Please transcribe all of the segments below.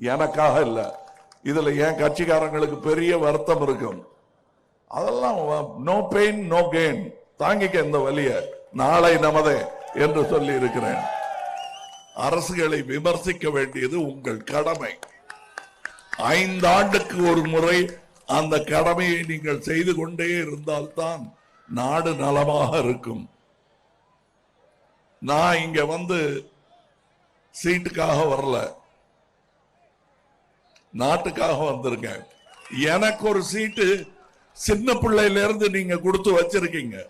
எனக்காக இல்லை. இதுல என் கட்சிக்காரங்களுக்கு பெரிய வருத்தம் இருக்கும். அதெல்லாம் நோ பெயின் நோ கெயின் தாங்கிக்க இந்த வழிய நாளை நமதே என்று சொல்லி இருக்கிறேன். அரசுகளை விமர்சிக்க வேண்டியது உங்கள் கடமை. ஐந்தாண்டுக்கு ஒரு முறை அந்த கடமையை நீங்கள் செய்து கொண்டே இருந்தால்தான் நாடு நலமாக இருக்கும். நான் இங்க வந்து சீட்டுக்காக வரல. நாட்டுக்காக வந்திருக்கேன். எனக்கு ஒரு சீட்டு சின்ன பிள்ளையில இருந்து நீங்க கொடுத்து வச்சிருக்கீங்க.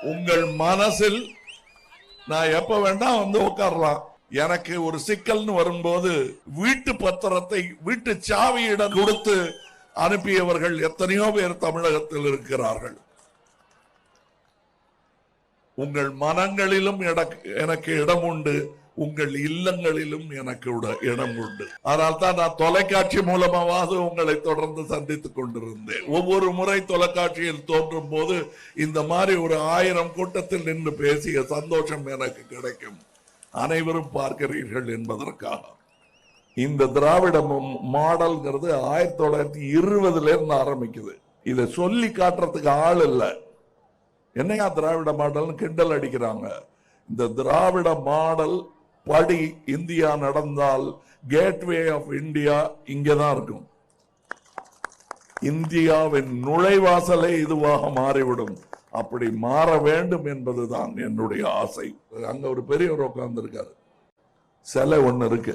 உங்கள் மனசில் நான் எப்ப வேண்டா வந்து உட்காரலாம். எனக்கு ஒரு சிக்கல்னு வரும்போது வீட்டு பத்திரத்தை வீட்டு சாவியிடம் கொடுத்து அனுப்பியவர்கள் எத்தனையோ பேர் தமிழகத்தில் இருக்கிறார்கள். உங்கள் மனங்களிலும் எனக்கு- எனக்கு இடம் உண்டு உங்கள் இல்லங்களிலும் எனக்கு இடம் உண்டு. அதனால் தான் நான் தொலைக்காட்சி மூலமாவது உங்களை தொடர்ந்து சந்தித்துக் கொண்டிருந்தேன். ஒவ்வொரு முறை தொலைக்காட்சியில் தோன்றும் போது இந்த மாதிரி ஒரு ஆயிரம் கூட்டத்தில் நின்று பேசிய சந்தோஷம் எனக்கு கிடைக்கும். அனைவரும் பார்க்கிறீர்கள் என்பதற்காக. இந்த திராவிட மாடல்ங்கிறது ஆயிரத்தி தொள்ளாயிரத்தி இருபதுல இருந்து ஆரம்பிக்குது. இதை சொல்லி காட்டுறதுக்கு ஆள் இல்லை. என்னையா திராவிட மாடல்னு கிண்டல் அடிக்கிறாங்க. இந்த திராவிட மாடல் படி இந்தியா நடந்தால் கேட்வே ஆஃப் இந்தியா இங்கே தான் இருக்கும். இந்தியாவின் நுழைவாசலே இதுவாக மாறிவிடும். அப்படி மாற வேண்டும் என்பதுதான் என்னுடைய ஆசை. அங்க ஒரு பெரியவர் உட்கார்ந்துருக்காரு. சிலை ஒன்று இருக்கு.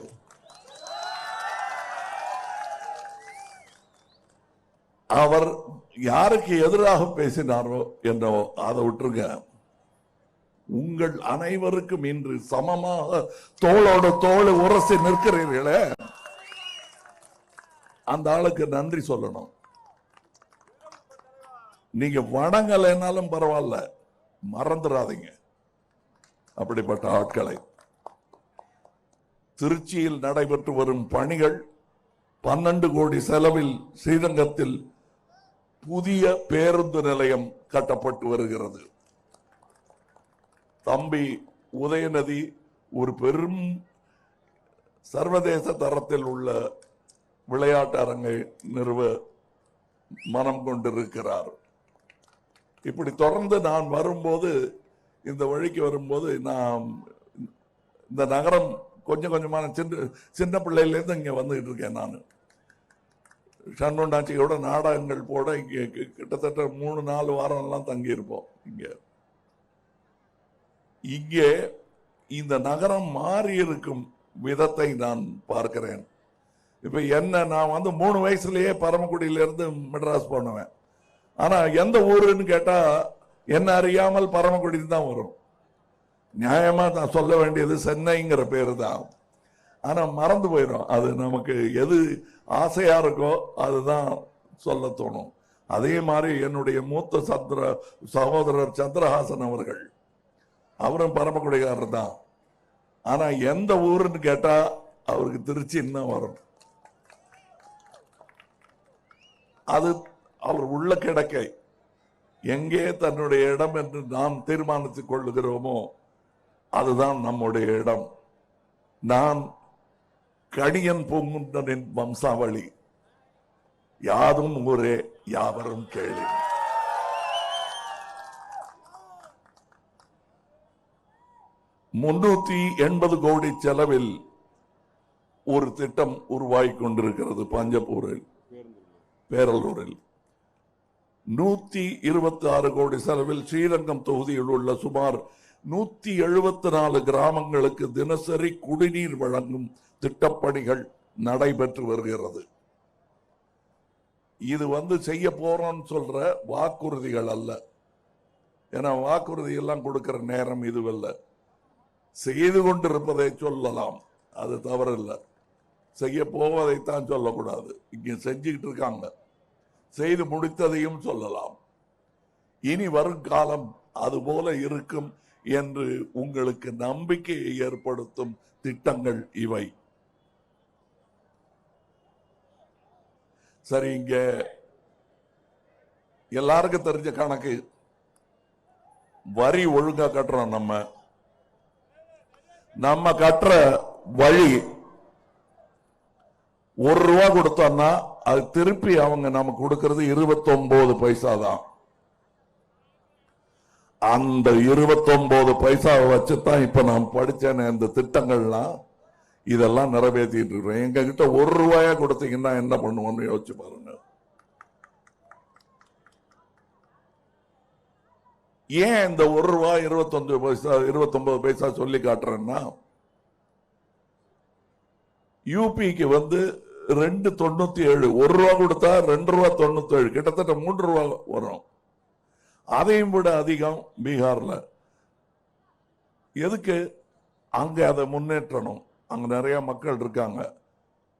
அவர் யாருக்கு எதிராக பேசினாரோ என்னோ அதை விட்டுருங்க. உங்கள் அனைவருக்கும் இன்று சமமாக தோளோட தோலை உரசி நிற்கிறீர்களே. அந்த ஆளுக்கு நன்றி சொல்லணும். நீங்க வணங்கலைனாலும் பரவாயில்ல மறந்துடாதீங்க. அப்படிப்பட்ட ஆட்களை. திருச்சியில் நடைபெற்று வரும் பணிகள் பன்னெண்டு கோடி செலவில் ஸ்ரீரங்கத்தில் புதிய பேருந்து நிலையம் கட்டப்பட்டு வருகிறது. தம்பி உதயநதி ஒரு பெரும் சர்வதேச தரத்தில் உள்ள விளையாட்டு அரங்கை நிறுவ மனம் கொண்டிருக்கிறார். இப்படி தொடர்ந்து நான் வரும்போது இந்த வழிக்கு வரும்போது நான் இந்த நகரம் கொஞ்சம் கொஞ்சமான சின்ன சின்ன பிள்ளையிலேருந்து இங்கே வந்துகிட்டு இருக்கேன் நான். ஷண்முண்டாச்சியோட நாடகங்கள் போட இங்கே கிட்டத்தட்ட மூணு நாலு வாரம்லாம் தங்கியிருப்போம் இங்கே. இங்கே இந்த நகரம் மாறி இருக்கும் விதத்தை நான் பார்க்கிறேன். இப்போ என்ன நான் வந்து மூணு வயசுலயே பரமக்குடியிலேருந்து மெட்ராஸ் போனவன். ஆனால் எந்த ஊருன்னு கேட்டால் என்ன அறியாமல் பரமக்குடி தான் வரும். நியாயமாக நான் சொல்ல வேண்டியது சென்னைங்கிற பேர் தான். ஆனால் மறந்து போயிடும். அது நமக்கு எது ஆசையாக இருக்கோ அதுதான் சொல்ல தோணும். அதே மாதிரி என்னுடைய மூத்த சந்திர சகோதரர் சந்திரஹாசன் அவர்கள் அவரும் பரமக்குடிகாரர் தான். ஆனா எந்த ஊருன்னு கேட்டா அவருக்கு திருச்சி இன்னும் வரும். அது அவர் உள்ள கிடக்கை. எங்கே தன்னுடைய இடம் என்று நாம் தீர்மானித்துக் கொள்ளுகிறோமோ அதுதான் நம்முடைய இடம். நான் கணியன் பூங்குன்றனின் வம்சாவளி. யாதும் ஊரே யாவரும் கேளு. முன்னூத்தி எண்பது கோடி செலவில் ஒரு திட்டம் உருவாகி கொண்டிருக்கிறது பஞ்சப்பூரில் பேரலூரில். நூத்தி இருபத்தி ஆறு கோடி செலவில் ஸ்ரீரங்கம் தொகுதியில் உள்ள சுமார் நூத்தி எழுபத்தி நாலு கிராமங்களுக்கு தினசரி குடிநீர் வழங்கும் திட்டப்பணிகள் நடைபெற்று வருகிறது. இது வந்து செய்ய போறோம்னு சொல்ற வாக்குறுதிகள் அல்ல. ஏன்னா வாக்குறுதி எல்லாம் கொடுக்கிற நேரம் இதுவல்ல. செய்து கொண்டிருப்பதை சொல்லலாம். அது தவறில்லை. செய்ய போவதைத்தான் சொல்லக்கூடாது. இங்க செஞ்சுக்கிட்டு இருக்காங்க. செய்து முடித்ததையும் சொல்லலாம். இனி வரும் காலம் அதுபோல இருக்கும் என்று உங்களுக்கு நம்பிக்கையை ஏற்படுத்தும் திட்டங்கள் இவை. சரி இங்க எல்லாருக்கும் தெரிஞ்ச கணக்கு. வரி ஒழுங்கா கட்டுறோம் நம்ம. நம்ம கட்டுற வழி ஒரு ரூபா கொடுத்தோம்னா அது திருப்பி அவங்க நமக்கு கொடுக்கிறது 29 பைசா தான். அந்த 29 பைசாவை வச்சு தான் இப்ப நான் படிச்சேன் இந்த திட்டங்கள்லாம் இதெல்லாம் நிறைவேற்றிட்டு இருக்கிறோம் எங்ககிட்ட ஒரு ரூபாயா கொடுத்தீங்கன்னா என்ன பண்ணுவோம்னு யோசிச்சு பாருங்க. ஏன் இந்த ஒரு ரூபா இருபத்தஞ்சு பைசா இருபத்தொன்பது பைசா சொல்லி காட்டுறேன்னா யூபிக்கு வந்து ரெண்டு தொண்ணூத்தி ஏழு ஒரு ரூபா கொடுத்தா ரெண்டு ரூபா தொண்ணூத்தி ஏழு கிட்டத்தட்ட மூன்று ரூபா வரும். அதையும் விட அதிகம் பீகார்ல. எதுக்கு? அங்க அதை முன்னேற்றணும். அங்க நிறைய மக்கள் இருக்காங்க.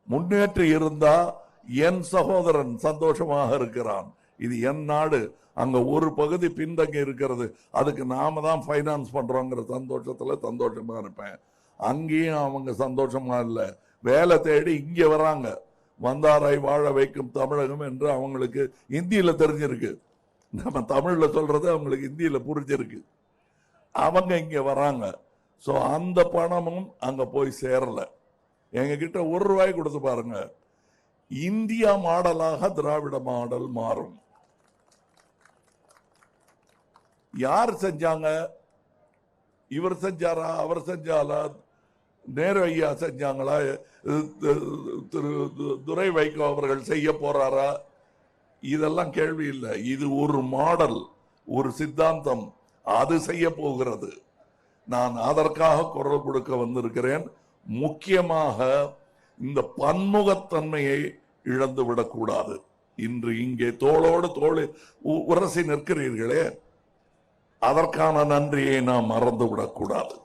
முன்னேற்றி இருந்தா என் சகோதரன் சந்தோஷமாக இருக்கிறான். இது என் நாடு. அங்க ஒரு பகுதி பின்தங்கி இருக்கிறது. அதுக்கு நாம தான் ஃபைனான்ஸ் பண்றோங்கிற சந்தோஷத்துல சந்தோஷமா இருப்பேன். அங்கேயும் அவங்க சந்தோஷமா இல்லை. வேலை தேடி இங்க வராங்க. வந்தாரை வாழ வைக்கும் தமிழகம் என்று அவங்களுக்கு இந்தியில தெரிஞ்சிருக்கு. நம்ம தமிழ்ல சொல்றது அவங்களுக்கு இந்தியில புரிஞ்சிருக்கு. அவங்க இங்க வராங்க. ஸோ அந்த பணமும் அங்க போய் சேரல. எங்ககிட்ட ஒரு ரூபாய் கொடுத்து பாருங்க. இந்தியா மாடலாக திராவிட மாடல் மாறும். யார் செஞ்சாங்க? இவர் செஞ்சாரா? அவர் செஞ்சாலா? நேரு ஐயா செஞ்சாங்களா? திரு துரை வைகோ அவர்கள் செய்ய போறாரா? இதெல்லாம் கேள்வி இல்லை. இது ஒரு மாடல் ஒரு சித்தாந்தம். அது செய்ய போகிறது. நான் அதற்காக குரல் கொடுக்க வந்திருக்கிறேன். முக்கியமாக இந்த பன்முகத்தன்மையை இழந்து விடக்கூடாது இன்று இங்கே தோளோடு தோளி உ- உரசி நிற்கிறீர்களே. அதற்கான நன்றியை நாம் மறந்து விடக்கூடாது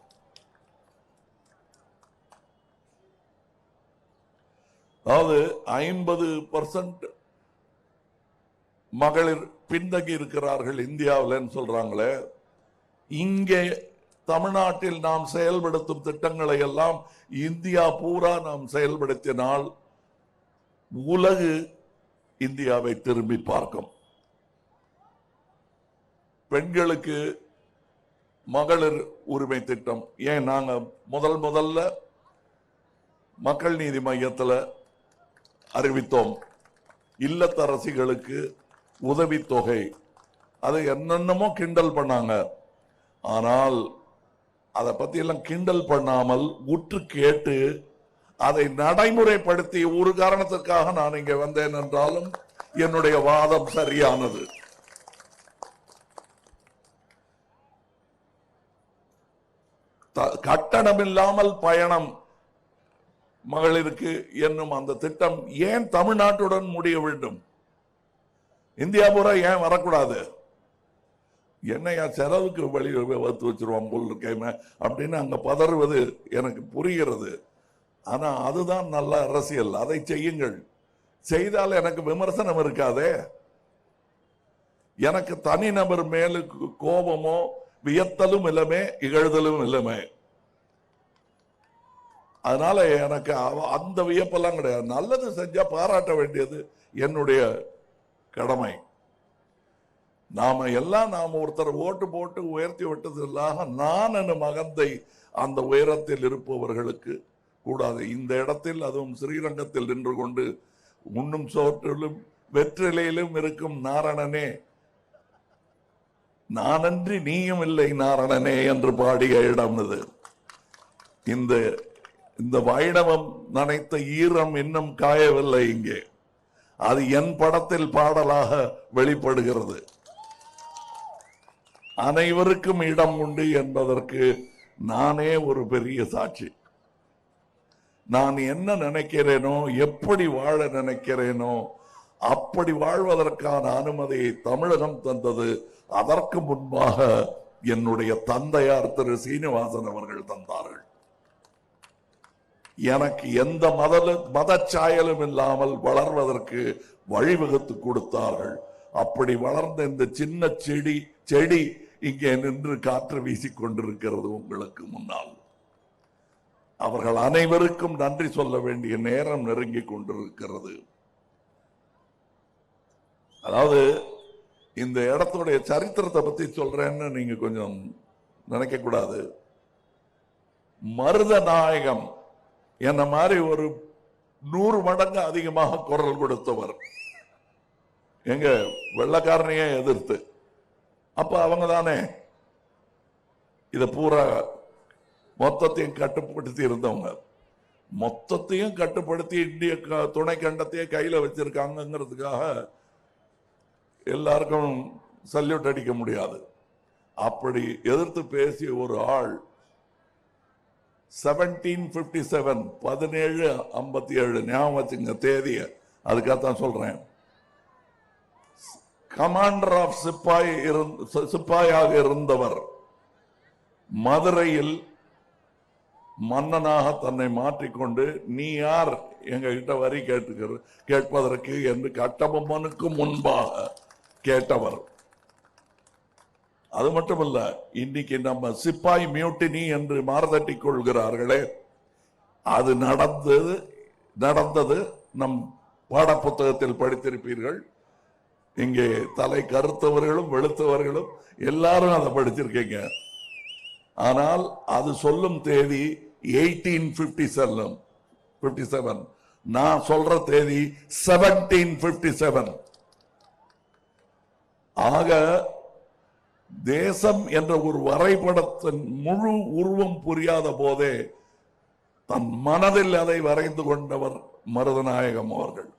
அதாவது ஐம்பது பர்சன்ட் மகளிர் பின்தங்கி இருக்கிறார்கள் இந்தியாவில் சொல்றாங்களே இங்கே தமிழ்நாட்டில் நாம் செயல்படுத்தும் திட்டங்களை எல்லாம் இந்தியா பூரா நாம் செயல்படுத்தினால் உலகு இந்தியாவை திரும்பி பார்க்கும். பெண்களுக்கு மகளிர் உரிமை திட்டம். ஏன் நாங்கள் முதல் முதல்ல மக்கள் நீதி மையத்தில் அறிவித்தோம். இல்லத்தரசிகளுக்கு உதவித்தொகை. அதை என்னென்னமோ கிண்டல் பண்ணாங்க. ஆனால் அதை பற்றியெல்லாம் எல்லாம் கிண்டல் பண்ணாமல் உற்று கேட்டு அதை நடைமுறைப்படுத்தி ஒரு காரணத்திற்காக நான் இங்கே வந்தேன் என்றாலும் என்னுடைய வாதம் சரியானது. த- கட்டணமில்லாமல் பயணம் மகளிருக்கு என்னும் அந்த திட்டம் ஏன் தமிழ்நாட்டுடன் முடிய வேண்டும்? இந்தியா பூரா ஏன் வரக்கூடாது? என்னையா செலவுக்கு வழி வத்து வச்சிருவான் போல் இருக்கேன் அப்படின்னு அங்க பதறுவது எனக்கு புரிகிறது. ஆனா அதுதான் நல்ல அரசியல். அதை செய்யுங்கள். செய்தால் எனக்கு விமர்சனம் இருக்காதே. எனக்கு தனிநபர் மேலுக்கு கோபமோ வியத்தலும் இல்லமே இகழ்தலும் இல்லமே. அதனால எனக்கு அவ- அந்த வியப்பெல்லாம் கிடையாது. நல்லது செஞ்சா பாராட்ட வேண்டியது என்னுடைய கடமை. நாம எல்லாம் நாம் ஒருத்தர் ஓட்டு போட்டு உயர்த்தி விட்டது நான் என் மகந்தை அந்த உயரத்தில் இருப்பவர்களுக்கு கூடாது. இந்த இடத்தில் அதுவும் ஸ்ரீரங்கத்தில் நின்று கொண்டு உண்ணும் சோற்றிலும் வெற்றிலையிலும் இருக்கும் நாரணனே நானன்றி நீயும் இல்லை நாரணனே என்று பாடிய இடம் இது. இந்த இந்த வைணவம் நனைத்த ஈரம் இன்னும் காயவில்லை இங்கே. அது என் படத்தில் பாடலாக வெளிப்படுகிறது. அனைவருக்கும் இடம் உண்டு என்பதற்கு நானே ஒரு பெரிய சாட்சி. நான் என்ன நினைக்கிறேனோ எப்படி வாழ நினைக்கிறேனோ அப்படி வாழ்வதற்கான அனுமதியை தமிழகம் தந்தது. அதற்கு முன்பாக என்னுடைய தந்தையார் திரு சீனிவாசன் அவர்கள் தந்தார்கள். எனக்கு எந்த மத மதச்சாயலும் இல்லாமல் வளர்வதற்கு வழிவகுத்து கொடுத்தார்கள். அப்படி வளர்ந்த இந்த சின்ன செடி செடி இங்கே நின்று காற்று வீசிக் கொண்டிருக்கிறது உங்களுக்கு முன்னால். அவர்கள் அனைவருக்கும் நன்றி சொல்ல வேண்டிய நேரம் நெருங்கி கொண்டிருக்கிறது. அதாவது இந்த இடத்துடைய சரித்திரத்தை பத்தி சொல்றேன்னு நீங்க கொஞ்சம் நினைக்க கூடாது. மருத நாயகம் என்ன மாதிரி ஒரு நூறு மடங்கு அதிகமாக குரல் கொடுத்தவர். எங்க வெள்ளக்காரனையே எதிர்த்து. அப்ப அவங்க தானே இதை பூரா மொத்தத்தையும் கட்டுப்படுத்தி இருந்தவங்க. மொத்தத்தையும் கட்டுப்படுத்தி இந்திய க- துணை கண்டத்தையே கையில வச்சிருக்காங்கிறதுக்காக எல்லாருக்கும் சல்யூட் அடிக்க முடியாது. அப்படி எதிர்த்து பேசிய ஒரு ஆள் செவன்டீன் பிப்டி செவன் பதினேழு ஐம்பத்தி ஏழு ஞாபகம் வச்சுங்க தேதியை. அதுக்காகத்தான் சொல்றேன். கமாண்டர் ஆஃப் சிப்பாய் சிப்பாயாக இருந்தவர் மதுரையில் மன்னனாக தன்னை மாற்றிக்கொண்டு நீ யார்? எங்க கிட்ட வரி கேட்டுக்கிற கேட்பதற்கு என்று கட்டபொம்மனுக்கு முன்பாக கேட்டவர் அது மட்டுமல்ல இன்னைக்கு நம்ம சிப்பாய் மியூட்டினி என்று மாறுதட்டிக் கொள்கிறார்களே அது நடந்தது நடந்தது நம் பாடப்புத்தகத்தில் படித்திருப்பீர்கள். இங்கே தலை கருத்தவர்களும் வெளுத்தவர்களும் எல்லாரும் அதை படிச்சிருக்கீங்க ஆனால் அது சொல்லும் தேதி எயிட்டீன் பிப்டி செல்லும் பிப்டி செவன் நான் சொல்ற தேதி செவன்டீன் பிப்டி செவன் ஆக தேசம் என்ற ஒரு வரைபடத்தின் முழு உருவம் புரியாத போதே தன் மனதில் அதை வரைந்து கொண்டவர் மருதநாயகம் அவர்கள்.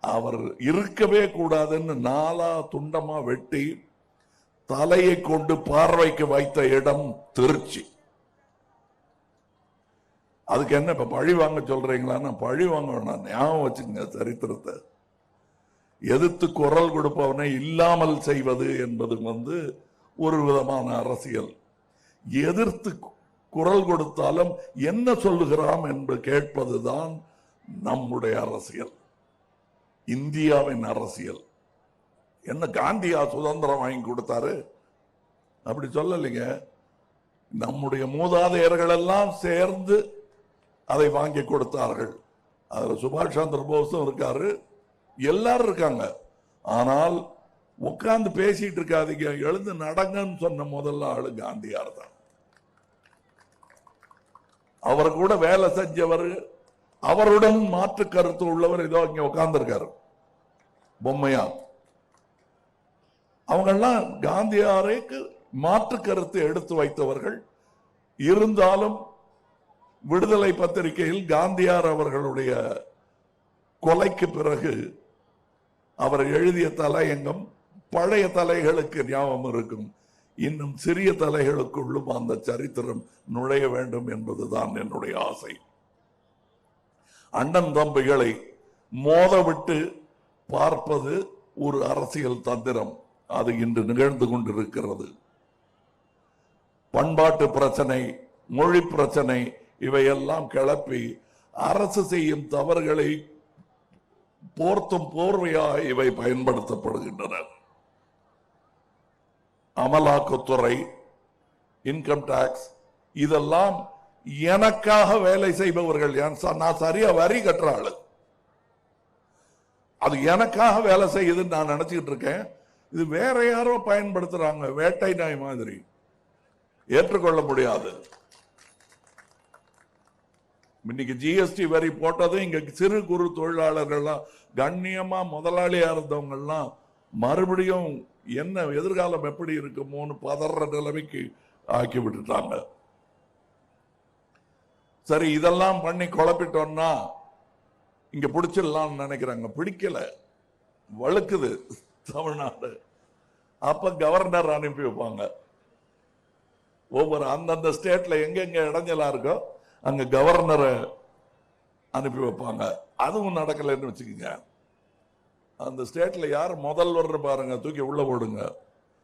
அவர் இருக்கவே கூடாதுன்னு நாலா துண்டமா வெட்டி தலையை கொண்டு பார்வைக்கு வைத்த இடம் திருச்சி. அதுக்கு என்ன இப்ப பழி வாங்க சொல்றீங்களா பழி வாங்க வேணாம். ஞாபகம் வச்சுங்க சரித்திரத்தை. எதிர்த்து குரல் கொடுப்பவனை இல்லாமல் செய்வது என்பது வந்து ஒரு விதமான அரசியல். எதிர்த்து குரல் கொடுத்தாலும் என்ன சொல்லுகிறான் என்று கேட்பதுதான் நம்முடைய அரசியல். இந்தியாவின் அரசியல். என்ன காந்தியா சுதந்திரம் வாங்கி கொடுத்தாரு? அப்படி சொல்லலைங்க. நம்முடைய மூதாதையர்கள் எல்லாம் சேர்ந்து அதை வாங்கி கொடுத்தார்கள். அதில் சுபாஷ் சந்திர போஸும் இருக்காரு. எல்லாரும் இருக்காங்க. ஆனால் உட்கார்ந்து பேசிட்டு இருக்காதீங்க. எழுந்து நடங்கன்னு சொன்ன முதல்ல ஆளு காந்தியார் தான். அவர் கூட வேலை செஞ்சவர் அவருடன் மாற்று கருத்து உள்ளவர் ஏதோ இங்க உட்கார்ந்துருக்காரு. பொம்மையா. அவங்கெல்லாம் காந்தியாருக்கு மாற்று கருத்து எடுத்து வைத்தவர்கள். இருந்தாலும் விடுதலை பத்திரிகையில் காந்தியார் அவர்களுடைய கொலைக்கு பிறகு அவர் எழுதிய தலையங்கம் பழைய தலைகளுக்கு ஞாபகம் இருக்கும். இன்னும் சிறிய தலைகளுக்குள்ளும் அந்த சரித்திரம் நுழைய வேண்டும் என்பதுதான் என்னுடைய ஆசை. அண்ணன் தம்பிகளை மோதவிட்டு பார்ப்பது ஒரு அரசியல் தந்திரம். அது இன்று நிகழ்ந்து கொண்டிருக்கிறது. பண்பாட்டு பிரச்சனை மொழி பிரச்சனை இவையெல்லாம் கிளப்பி அரசு செய்யும் தவறுகளை போர்த்தும் போர்வையாக இவை பயன்படுத்தப்படுகின்றன. அமலாக்கத்துறை இன்கம் டாக்ஸ் இதெல்லாம் எனக்காக வேலை செய்பவர்கள். என் நான் சரியா வரி கட்டுற ஆளு. அது எனக்காக வேலை செய்யுதுன்னு நான் நினைச்சுக்கிட்டு இருக்கேன். இது வேற யாரோ பயன்படுத்துறாங்க. வேட்டை நாய் மாதிரி. ஏற்றுக்கொள்ள முடியாது. இன்னைக்கு ஜிஎஸ்டி வரி போட்டதும் இங்க சிறு குறு தொழிலாளர்கள்லாம் கண்ணியமா முதலாளியா இருந்தவங்கலாம் மறுபடியும் என்ன எதிர்காலம் எப்படி இருக்குமோன்னு பதற நிலைமைக்கு ஆக்கி விட்டுட்டாங்க. சரி இதெல்லாம் பண்ணி குழப்பிட்டோம்னா இங்க பிடிச்சிடலாம்னு நினைக்கிறாங்க. பிடிக்கல. வழுக்குது தமிழ்நாடு. அப்ப கவர்னர் அனுப்பி வைப்பாங்க. ஒவ்வொரு அந்தந்த ஸ்டேட்ல எங்கெங்க இடைஞ்சலா இருக்கோ அங்க கவர்னரை அனுப்பி வைப்பாங்க. அதுவும் நடக்கலைன்னு வச்சுக்கோங்க. அந்த ஸ்டேட்ல யார் முதல்வர் பாருங்க தூக்கி உள்ள போடுங்க.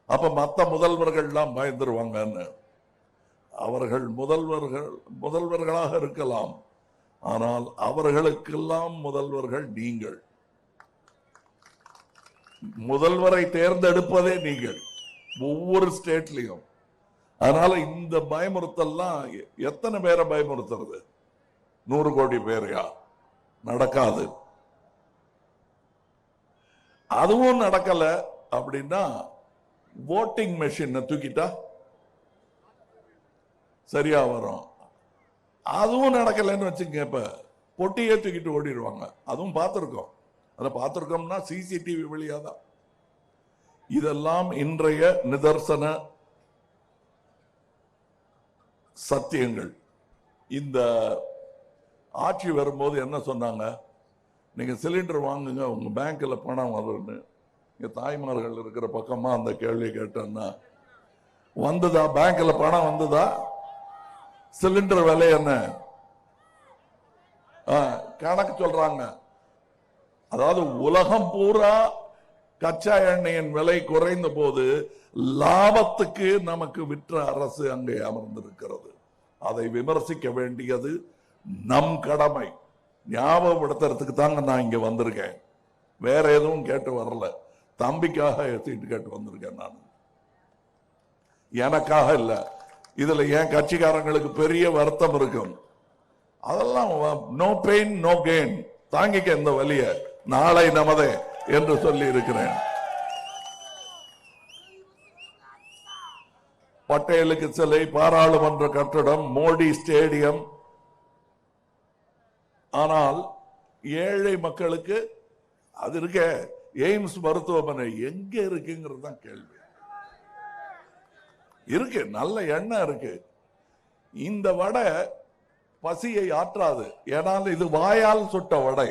அப்ப மற்ற முதல்வர்கள்லாம் பயந்துருவாங்கன்னு. அவர்கள் முதல்வர்கள் முதல்வர்களாக இருக்கலாம். ஆனால் அவர்களுக்கெல்லாம் முதல்வர்கள் நீங்கள். முதல்வரை தேர்ந்தெடுப்பதே நீங்கள். ஒவ்வொரு ஸ்டேட்லையும். அதனால இந்த பயமுறுத்தல்லாம் எத்தனை பேரை பயமுறுத்துறது? நூறு கோடி பேரையா? நடக்காது. அதுவும் நடக்கல அப்படின்னா ஓட்டிங் மெஷின் தூக்கிட்டா சரியா வரும். அதுவும் நடக்கலைன்னு வச்சுங்க இப்ப. பொட்டியே தூக்கிட்டு ஓடிடுவாங்க. அதுவும் பார்த்துருக்கோம். அதை பார்த்துருக்கோம்னா சிசிடிவி வழியாக தான் இதெல்லாம் இன்றைய நிதர்சன சத்தியங்கள். இந்த ஆட்சி வரும்போது என்ன சொன்னாங்க? நீங்கள் சிலிண்டர் வாங்குங்க உங்கள் பேங்க்கில் பணம் வரும்னு. இங்கே தாய்மார்கள் இருக்கிற பக்கமாக அந்த கேள்வி கேட்டேன்னா வந்ததா? பேங்க்கில் பணம் வந்ததா? சிலிண்டர் விலை என்ன? ஆ, கணக்கு சொல்றாங்க. அதாவது உலகம் பூரா கச்சா எண்ணெயின் விலை குறைந்த போது லாபத்துக்கு நமக்கு விற்ற அரசு அங்கே அமர்ந்திருக்கிறது. அதை விமர்சிக்க வேண்டியது நம் கடமை. ஞாபகப்படுத்துறதுக்கு தாங்க நான் இங்க வந்திருக்கேன். வேற எதுவும் கேட்டு வரல. தம்பிக்காக சீட்டு கேட்டு வந்திருக்கேன் நான். எனக்காக இல்ல. இதுல என் கட்சிக்காரங்களுக்கு பெரிய வருத்தம் இருக்கும். அதெல்லாம் நோ பெயின் நோ கெயின் தாங்கிக்க இந்த வழிய. நாளை நமதே. என்று சொல்லி இருக்கிறேன் பட்டேலுக்கு சிலை பாராளுமன்ற கட்டடம் மோடி ஸ்டேடியம். ஆனால் ஏழை மக்களுக்கு அது இருக்க எய்ம்ஸ் மருத்துவமனை எங்க இருக்குங்கிறது தான் கேள்வி. இருக்கு நல்ல எண்ணம் இருக்கு. இந்த வடை பசியை ஆற்றாது. ஏன்னால் இது வாயால் சுட்ட வடை.